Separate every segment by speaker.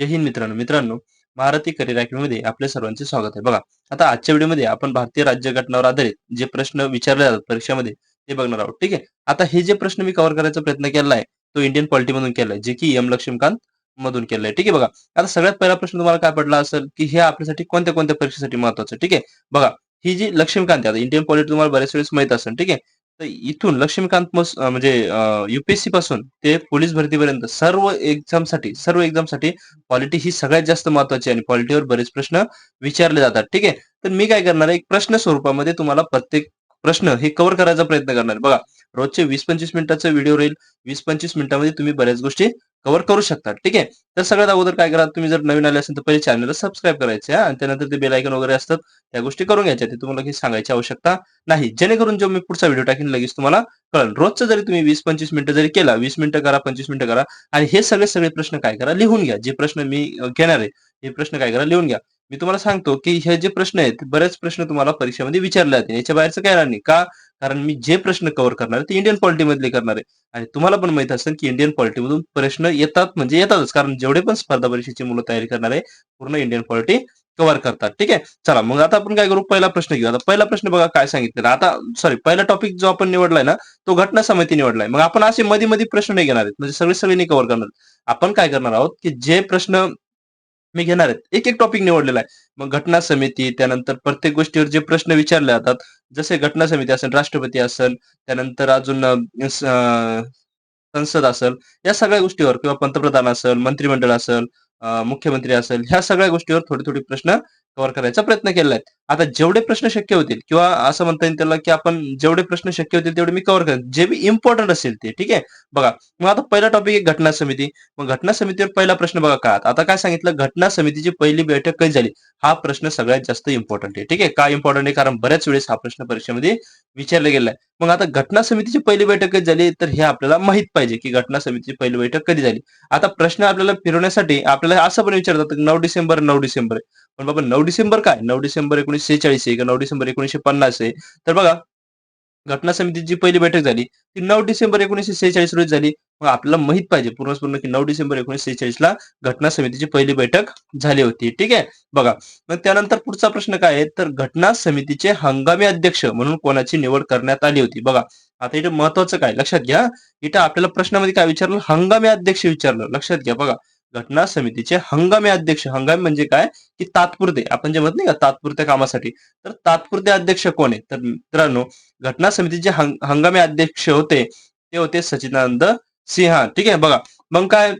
Speaker 1: जय हिंद मित्रांनो. मित्रांनो भारतीय करिअर अकॅडमीमध्ये आपल्या सर्वांचे स्वागत आहे. बघा आता आजच्या व्हिडिओमध्ये आपण भारतीय राज्यघटनावर आधारित जे प्रश्न विचारले जातात परीक्षेमध्ये ते बघणार आहोत. ठीक आहे? आता हे जे प्रश्न मी कव्हर करायचा प्रयत्न केला आहे तो इंडियन पॉलिटी मधून केलाय जे की एम लक्ष्मीकांत मधून केलंय ठीक आहे? बघा आता सगळ्यात पहिला प्रश्न तुम्हाला काय पडला असेल की हे आपल्यासाठी कोणत्या कोणत्या परीक्षेसाठी महत्वाचं ठीक आहे? बघा ही जी लक्ष्मीकांत आहे आता इंडियन पॉलिटी तुम्हाला बऱ्याच वेळेस माहीत असेल. ठीक आहे? तर इथून लक्ष्मीकांत म्हणजे युपीएससी पासून ते पोलीस भरतीपर्यंत सर्व एक्झामसाठी सर्व एक्झामसाठी क्वालिटी ही सगळ्यात जास्त महत्वाची आहे आणि क्वालिटीवर बरेच प्रश्न विचारले जातात. ठीक आहे? तर मी काय करणार आहे? एक प्रश्न स्वरूपामध्ये तुम्हाला प्रत्येक प्रश्न हे कव्हर करायचा प्रयत्न करणार बघा रोजचे वीस पंचवीस मिनिटाचा व्हिडिओ राहील वीस पंचवीस मिनिटामध्ये तुम्ही बऱ्याच गोष्टी कव्हर करू शकतात. ठीक आहे? तर सगळ्यात अगोदर काय करा तुम्ही जर नवीन आले असेल तर पहिले चॅनलला सबस्क्राईब करायचे आणि त्यानंतर ते बेल वगैरे असतात त्या गोष्टी करून घ्यायच्या. ते तुम्हाला काही सांगायची आवश्यकता नाही. जेणेकरून जो मी पुढचा व्हिडिओ टाकेन लगेच तुम्हाला कळेल. रोजचं जरी तुम्ही वीस पंचवीस मिनिटं जरी केला वीस मिनिटं करा पंचवीस मिनिटं करा आणि हे सगळे सगळे प्रश्न काय करा लिहून घ्या. जे प्रश्न मी घेणार आहे हे प्रश्न काय करा लिहून घ्या. मी तुम्हाला सांगतो की हे जे प्रश्न आहेत बरेच प्रश्न तुम्हाला परीक्षेमध्ये विचारले जातील. याच्या बाहेरचं काय राहणार नाही. का? कारण मी जे प्रश्न कव्हर करणार आहे ते इंडियन पॉलिटीमधले करणार आहे. आणि तुम्हाला पण माहीत असेल की इंडियन पॉलिटीमधून प्रश्न येतात म्हणजे येतातच. कारण जेवढे पण स्पर्धा परीक्षेची मुलं तयारी करणार आहे पूर्ण इंडियन पॉलिटी कव्हर करतात. ठीक आहे? चला मग आता आपण काय करू? पहिला प्रश्न घेऊ आता पहिला प्रश्न बघा काय सांगितलेला आता सॉरी पहिला टॉपिक जो आपण निवडलाय ना तो घटना समिती निवडलाय. मग आपण असे मध्ये मध्ये प्रश्न नाही घेणार आहेत. म्हणजे सगळे सगळे नाही कव्हर करणार आपण काय करणार आहोत की जे प्रश्न मी घेणार आहेत एक एक टॉपिक निवडलेला आहे. मग घटना समिती त्यानंतर प्रत्येक गोष्टीवर जे प्रश्न विचारले जातात जसे घटना समिती असेल राष्ट्रपती असेल त्यानंतर अजून संसद असेल या सगळ्या गोष्टीवर किंवा पंतप्रधान असेल मंत्रिमंडळ असेल मुख्यमंत्री असेल ह्या सगळ्या गोष्टीवर थोडे थोडे प्रश्न कव्हर करायचा प्रयत्न केला आहे. आता जेवढे प्रश्न शक्य होतील किंवा असं म्हणता येईल त्याला की आपण जेवढे प्रश्न शक्य होतील तेवढे मी कव्हर करेन. जे बी इम्पॉर्टंट असेल ते ठीक आहे? बघा मग आता पहिला टॉपिक आहे घटना समिती. मग घटना समितीवर पहिला प्रश्न बघा का आता. काय सांगितलं? घटना समितीची पहिली बैठक कधी झाली? हा प्रश्न सगळ्यात जास्त इम्पॉर्टंट आहे ठीक आहे? का इम्पॉर्टंट आहे? कारण बऱ्याच वेळेस हा प्रश्न परीक्षेमध्ये विचारला गेला आहे. मग आता घटना समितीची पहिली बैठक कधी झाली? तर हे आपल्याला माहीत पाहिजे की घटना समितीची पहिली बैठक कधी झाली? आता प्रश्न आपल्याला फिरवण्यासाठी आपल्याला असं पण विचारतात नऊ डिसेंबर नऊ डिसेंबर. पण बाबा नऊ डिसेंबर काय? नऊ डिसेंबर एकोणीसशे सेहेचाळीस आहे का नऊ डिसेंबर एकोणीसशे पन्नास आहे. तर बघा घटना समितीची पहिली बैठक झाली ती नऊ डिसेंबर एकोणीसशे सेहेचाळीस रोजी झाली. मग आपल्याला माहीत पाहिजे पूर्ण की नऊ डिसेंबर एकोणीसशे सेहेचाळीस ला घटना समितीची पहिली बैठक झाली होती. ठीक आहे? बघा मग त्यानंतर पुढचा प्रश्न काय आहे? तर घटना समितीचे हंगामी अध्यक्ष म्हणून कोणाची निवड करण्यात आली होती? बघा आता इथे महत्वाचं काय? लक्षात घ्या. इथं आपल्याला प्रश्नामध्ये काय विचारलं? हंगामी अध्यक्ष विचारलं. लक्षात घ्या. बघा घटना समितीचे हंगामी अध्यक्ष हंगामी म्हणजे काय? की तात्पुरते. आपण जे म्हणत नाही का तात्पुरत्या कामासाठी. तर तात्पुरते अध्यक्ष कोण आहे? तर मित्रांनो घटना समितीचे हंग- हंगामी अध्यक्ष होते ते होते सचिदानंद सिंह. ठीक आहे बघा. मग काय?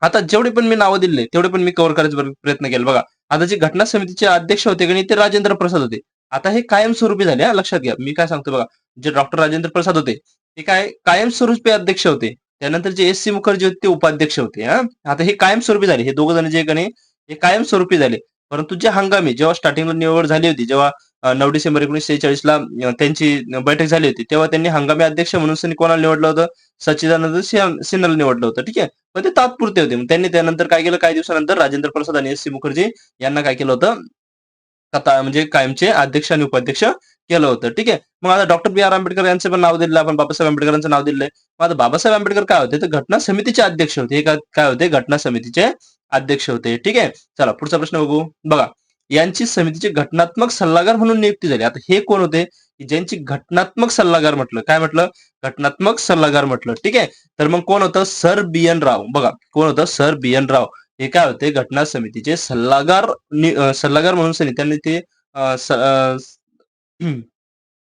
Speaker 1: आता जेवढे पण मी नावं दिले तेवढे पण मी कव्हर करायचा प्रयत्न केला. बघा. आता जे घटना समितीचे अध्यक्ष होते की ते राजेंद्र प्रसाद होते. आता हे कायमस्वरूपी झाले लक्षात घ्या. मी काय सांगतो बघा. जे डॉक्टर राजेंद्र प्रसाद होते ते काय? कायमस्वरूपी अध्यक्ष होते. त्यानंतर जे एस सी मुखर्जी होते ते उपाध्यक्ष होते हा. आता हे कायमस्वरूपी झाले. हे दोघ जण जे गणे हे कायमस्वरूपी झाले. परंतु जे हंगामी जेव्हा स्टार्टिंगला निवड झाली होती जेव्हा नऊ डिसेंबर एकोणीसशे चाळीस ला त्यांची बैठक झाली होती तेव्हा त्यांनी हंगामी अध्यक्ष म्हणून त्यांनी कोणाला निवडलं होतं? सच्चिदानंद सिंह- सिन्हाला निवडलं होतं ठीक आहे? पण ते तात्पुरते होते. त्यांनी त्यानंतर काय केलं? काही दिवसानंतर राजेंद्र प्रसाद आणि एस सी मुखर्जी यांना काय केलं होतं? कथा म्हणजे कायमचे अध्यक्ष आणि उपाध्यक्ष केलं होतं. ठीक आहे? मग आता डॉक्टर बी आर आंबेडकर यांचं पण नाव दिलेलं आपण बाबासाहेब आंबेडकरांचं नाव दिलंय मग आता बाबासाहेब आंबेडकर काय होते? तर घटना समितीचे अध्यक्ष होते. हे काय होते? घटना समितीचे अध्यक्ष होते. ठीक आहे? चला पुढचा प्रश्न बघू. बघा यांची समितीचे घटनात्मक सल्लागार म्हणून नियुक्ती झाली. आता हे कोण होते? ज्यांची घटनात्मक सल्लागार म्हटलं. काय म्हटलं? घटनात्मक सल्लागार म्हटलं. ठीक आहे? तर मग कोण होतं? Sir B N Rao. बघा कोण होतं? Sir B N Rao. हे काय होते? घटना समितीचे सल्लागार सल्लागार म्हणून त्यांनी ते हम्म,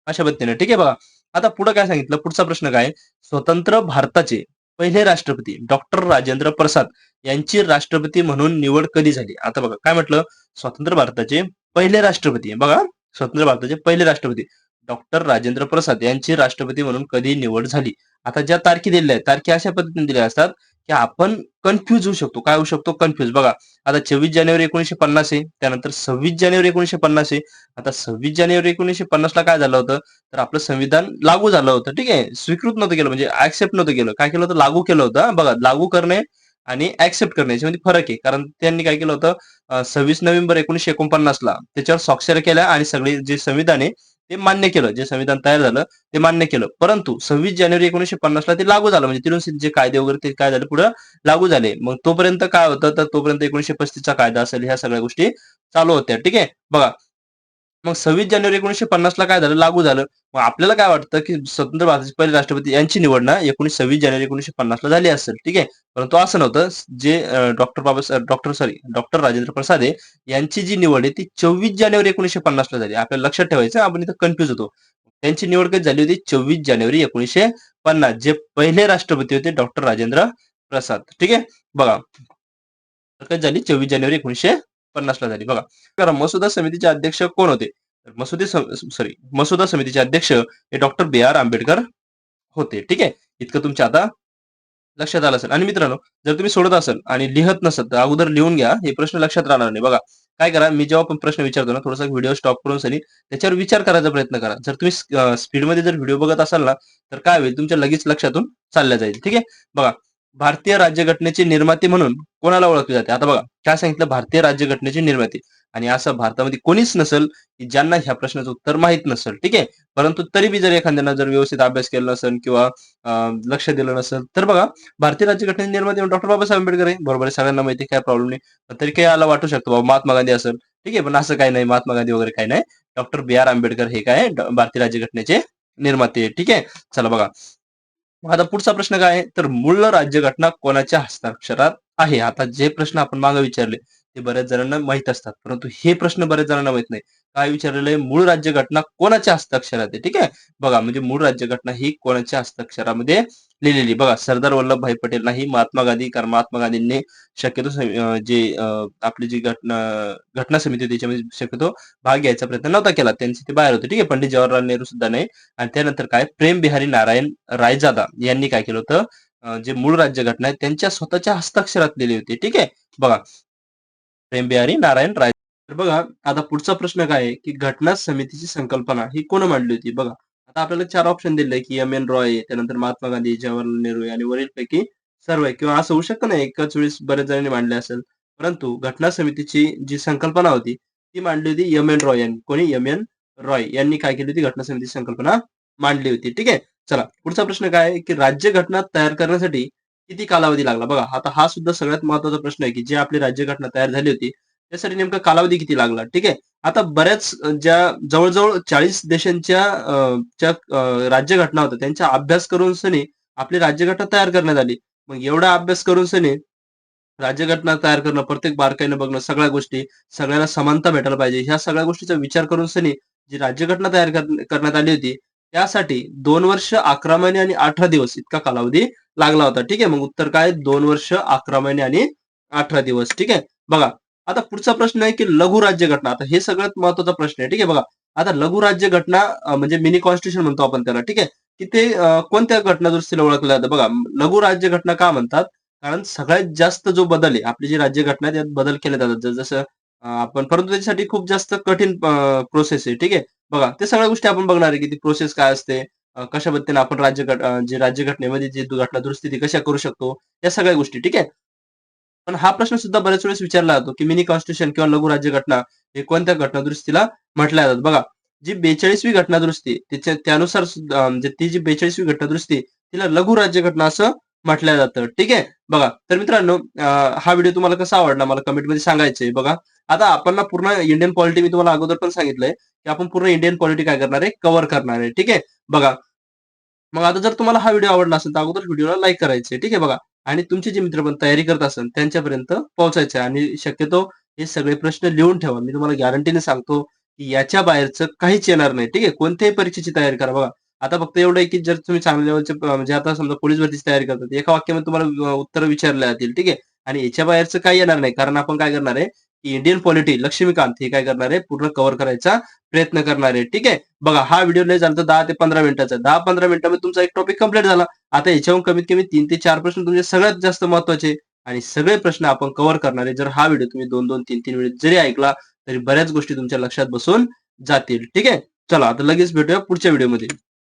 Speaker 1: अशा पद्धतीने. ठीक आहे बघा. आता पुढे काय सांगितलं? पुढचा प्रश्न काय? स्वतंत्र भारताचे पहिले राष्ट्रपती डॉक्टर राजेंद्र प्रसाद यांची राष्ट्रपती म्हणून निवड कधी झाली? आता बघा काय म्हटलं? स्वतंत्र भारताचे पहिले राष्ट्रपती बघा स्वतंत्र भारताचे पहिले राष्ट्रपती डॉक्टर राजेंद्र प्रसाद यांची राष्ट्रपती म्हणून कधी निवड झाली? आता ज्या तारखे दिलेल्या आहेत तारखे अशा पद्धतीने दिल्या असतात की आपण कन्फ्युज होऊ शकतो. काय होऊ शकतो? कन्फ्युज बघा आता चोवीस जानेवारी एकोणीशे पन्नास आहे. त्यानंतर सव्वीस जानेवारी एकोणीशे पन्नास आहे. आता सव्वीस जानेवारी एकोणीशे पन्नासला काय झालं होतं? तर आपलं संविधान लागू झालं होतं. ठीक आहे? स्वीकृत नव्हतं केलं. म्हणजे ऍक्सेप्ट नव्हतं केलं. काय केलं होतं? लागू केलं होतं बघा लागू करणे आणि ऍक्सेप्ट करणे याच्यामध्ये फरक आहे. कारण त्यांनी काय केलं होतं? सव्वीस नोव्हेंबर एकोणीशे एकोणपन्नासला त्याच्यावर स्वाक्षर केल्या आणि सगळे जे संविधान आहे ते मान्य केलं. जे संविधान तयार झालं ते मान्य केलं. परंतु सव्वीस जानेवारी एकोणीशे पन्नासला ते लागू झालं. म्हणजे तिरुन जे कायदे वगैरे ते काय झाले पुढे? लागू झाले. मग तोपर्यंत काय होतं? तर तोपर्यंत एकोणीशे पस्तीसचा कायदा असेल ह्या सगळ्या गोष्टी चालू होत्या. ठीक आहे? बघा. मग सव्वीस जानेवारी एकोणीशे पन्नासला काय झालं? लागू झालं. मग आपल्याला काय वाटतं की स्वतंत्र भारताचे पहिले राष्ट्रपती यांची निवड ना एकोणीस सव्वीस जानेवारी एकोणीशे पन्नासला झाली असेल ठीक आहे? परंतु असं नव्हतं. जे doctor Baba doctor sorry doctor Rajendra Prasad यांची जी निवड आहे ती चोवीस जानेवारी एकोणीशे पन्नासला झाली. आपल्याला लक्षात ठेवायचं आपण इथं कन्फ्यूज होतो. त्यांची निवड कधी झाली होती? चोवीस जानेवारी एकोणीशे पन्नास जे पहिले राष्ट्रपती होते डॉक्टर राजेंद्र प्रसाद ठीक आहे? बघा. कधी झाली? चोवीस जानेवारी एकोणीशे पन्नासला झाली. बघा. मसुदा समितीचे अध्यक्ष कोण होते? मसुदे सॉरी मसुदा समितीचे अध्यक्ष हे डॉक्टर बी आर आंबेडकर होते. ठीक आहे? इतकं तुमच्या आता लक्षात आलं असेल. आणि मित्रांनो जर तुम्ही सोडत असाल आणि लिहत नसाल तर अगोदर लिहून घ्या. हे प्रश्न लक्षात राहणार नाही. बघा काय करा? मी जेव्हा पण प्रश्न विचारतो ना थोडासा व्हिडिओ स्टॉप करून सनी त्याच्यावर विचार करायचा प्रयत्न करा. जर तुम्ही स्पीडमध्ये जर व्हिडिओ बघत असाल ना तर काय होईल? तुमच्या लगेच लक्षातून चालल्या जाईल. ठीक आहे? बघा भारतीय राज्यघटनेचे निर्माते म्हणून कोणाला ओळखले जाते? आता बघा काय सांगितलं? भारतीय राज्यघटनेचे निर्माते. आणि असं भारतामध्ये कोणीच नसेल की ज्यांना ह्या प्रश्नाचं उत्तर माहीत नसेल ठीक आहे? परंतु तरी बी जर एखाद्यानं जर व्यवस्थित अभ्यास केला नसेल किंवा लक्ष दिलं नसेल तर बघा भारतीय राज्यघटने निर्माते डॉक्टर बाबासाहेब आंबेडकर आहे बरोबर सगळ्यांना माहिती काय प्रॉब्लेम नाही. तरी काही आला वाटू शकतो बाबा महात्मा गांधी असेल ठीक आहे? पण असं काही नाही महात्मा गांधी वगैरे काही नाही. डॉक्टर बी आर आंबेडकर हे काय भारतीय राज्यघटनेचे निर्माते ठीक आहे? चला बघा. आता पुढचा प्रश्न काय आहे? तर मूळ राज्यघटना कोणाच्या हस्ताक्षरात आहे? आता जे प्रश्न आपण मागे विचारले ते बऱ्याच जणांना माहीत असतात. परंतु हे प्रश्न बऱ्याच जणांना माहीत नाही. काय विचारलेलं आहे? मूळ राज्यघटना कोणाच्या हस्ताक्षरात आहे? ठीक आहे? बघा म्हणजे मूळ राज्यघटना ही कोणाच्या हस्ताक्षरामध्ये लिहिलेली बघा सरदार वल्लभभाई पटेल नाही महात्मा गांधी कारण महात्मा गांधींनी शक्यतो जे आपली जी घटना घटना समिती त्याच्यामध्ये शक्यतो भाग घ्यायचा प्रयत्न नव्हता केला. त्यांचे ते बाहेर होते. ठीक आहे? पंडित जवाहरलाल नेहरू सुद्धा नाही. आणि त्यानंतर काय? प्रेम बिहारी नारायण रायजादा यांनी काय केलं होतं? जे मूळ राज्यघटना आहे त्यांच्या स्वतःच्या हस्ताक्षरात लिहिली होती. ठीक आहे? बघा प्रेम नारायण राय तर बघा आता पुढचा प्रश्न काय आहे? की घटना समितीची संकल्पना ही कोण मांडली होती? बघा आता आपल्याला चार ऑप्शन दिले की एम एन रॉय त्यानंतर महात्मा गांधी जवाहरलाल नेहरू आणि वरीलपैकी सर्व आहे. किंवा असं होऊ शकतं ना एकाच वेळेस बऱ्याच जणांनी मांडले असेल. परंतु घटना समितीची जी संकल्पना होती ती मांडली होती एम एन रॉय यांनी. कोणी? एम एन रॉय यांनी काय केली होती? घटना समितीची संकल्पना मांडली होती. ठीक आहे? चला पुढचा प्रश्न काय की राज्य घटना तयार करण्यासाठी किती कालावधी लागला? बघा आता हा सुद्धा सगळ्यात महत्त्वाचा प्रश्न आहे की जे आपली राज्यघटना तयार झाली होती त्यासाठी नेमका कालावधी किती लागला? ठीक आहे? आता बऱ्याच ज्या जवळजवळ चाळीस देशांच्या राज्यघटना होत्या त्यांचा अभ्यास करून सनी आपली राज्यघटना तयार करण्यात आली. मग एवढा अभ्यास करून सनी राज्यघटना तयार करणं प्रत्येक बारकाईनं बघणं सगळ्या गोष्टी सगळ्याला समानता भेटायला पाहिजे ह्या सगळ्या गोष्टीचा विचार करून सनी जी राज्यघटना तयार करण्यात आली होती त्यासाठी दोन वर्ष अकरा महिने आणि अठरा दिवस इतका कालावधी लागला होता. ठीक आहे मग उत्तर काय? दोन वर्ष अकरा महिने आणि अठरा दिवस. ठीक आहे? बघा आता पुढचा प्रश्न आहे की लघु राज्य घटना. आता हे सगळ्यात महत्त्वाचा प्रश्न आहे. ठीक आहे बघा. आता लघु राज्य घटना म्हणजे मिनी कॉन्स्टिट्यूशन म्हणतो आपण त्याला. ठीक आहे? की ते कोणत्या घटना दुरुस्तीला ओळखलं जातं? बघा लघु राज्य घटना का म्हणतात? कारण सगळ्यात जास्त जो बदल आहे आपली जी राज्य घटना त्यात बदल केले जातात. जसं आपण परंतु त्याच्यासाठी खूप जास्त कठीण प्रोसेस आहे ठीक आहे? बघा ते सगळ्या गोष्टी आपण बघणार आहे की ती प्रोसेस काय असते कशा पद्धतीने आपण राज्य जे राज्यघटनेमध्ये जी घटना दुरुस्ती कशा करू शकतो या सगळ्या गोष्टी ठीक आहे? पण हा प्रश्न सुद्धा बऱ्याच वेळेस विचारला जातो की मिनी कॉन्स्टिट्यूशन किंवा लघु राज्य घटना हे कोणत्या घटना दुरुस्तीला म्हटल्या जातात? बघा जी बेचाळीसवी घटना दुरुस्ती त्याच्या त्यानुसार सुद्धा म्हणजे ती जी बेचाळीसवी घटना दुरुस्ती तिला लघु राज्य घटना असं म्हटलं जातं. ठीक आहे? बघा तर मित्रांनो हा व्हिडिओ तुम्हाला कसा आवडला मला कमेंटमध्ये सांगायचंय. बघा आता आपण ना पूर्ण इंडियन पॉलिटी मी तुम्हाला अगोदर पण सांगितलंय की आपण पूर्ण इंडियन पॉलिटी काय करणार आहे? कव्हर करणार आहे. ठीक आहे? बघा मग आता जर तुम्हाला हा व्हिडिओ आवडला असेल तर अगोदर व्हिडिओला लाईक करायचे ठीक आहे? बघा आणि तुमचे जे मित्र पण तयारी करत असेल त्यांच्यापर्यंत पोहोचायचं आणि शक्यतो हे सगळे प्रश्न लिहून ठेवा. मी तुम्हाला गॅरंटीने सांगतो की याच्या बाहेरचं काहीच येणार नाही. ठीक आहे? कोणत्याही परीक्षेची तयारी करा. बघा आता फक्त एवढं आहे की जर तुम्ही चांगल्या लेवलचे म्हणजे आता समजा पोलीस भरतीची तयारी करतात एका वाक्यामध्ये तुम्हाला उत्तर विचारले जातील ठीक आहे? आणि याच्या बाहेरचं काही येणार नाही कारण आपण काय करणार आहे की इंडियन पॉलिटी लक्ष्मीकांत हे काय करणार आहे पूर्ण कव्हर करायचा प्रयत्न करणार आहे ठीक आहे? बघा हा व्हिडिओ लय झाला तर दहा ते पंधरा मिनिटाचा दहा पंधरा मिनिटामध्ये तुमचा एक टॉपिक कंप्लीट झाला. आता याच्याहून कमीत कमी तीन ते चार प्रश्न तुमचे सगळ्यात जास्त महत्त्वाचे आणि सगळे प्रश्न आपण कव्हर करणारे जर हा व्हिडिओ तुम्ही दोन दोन तीन तीन मिनिट जरी ऐकला तरी बऱ्याच गोष्टी तुमच्या लक्षात बसून जातील ठीक आहे? चला आता लगेच भेटूया पुढच्या व्हिडिओमध्ये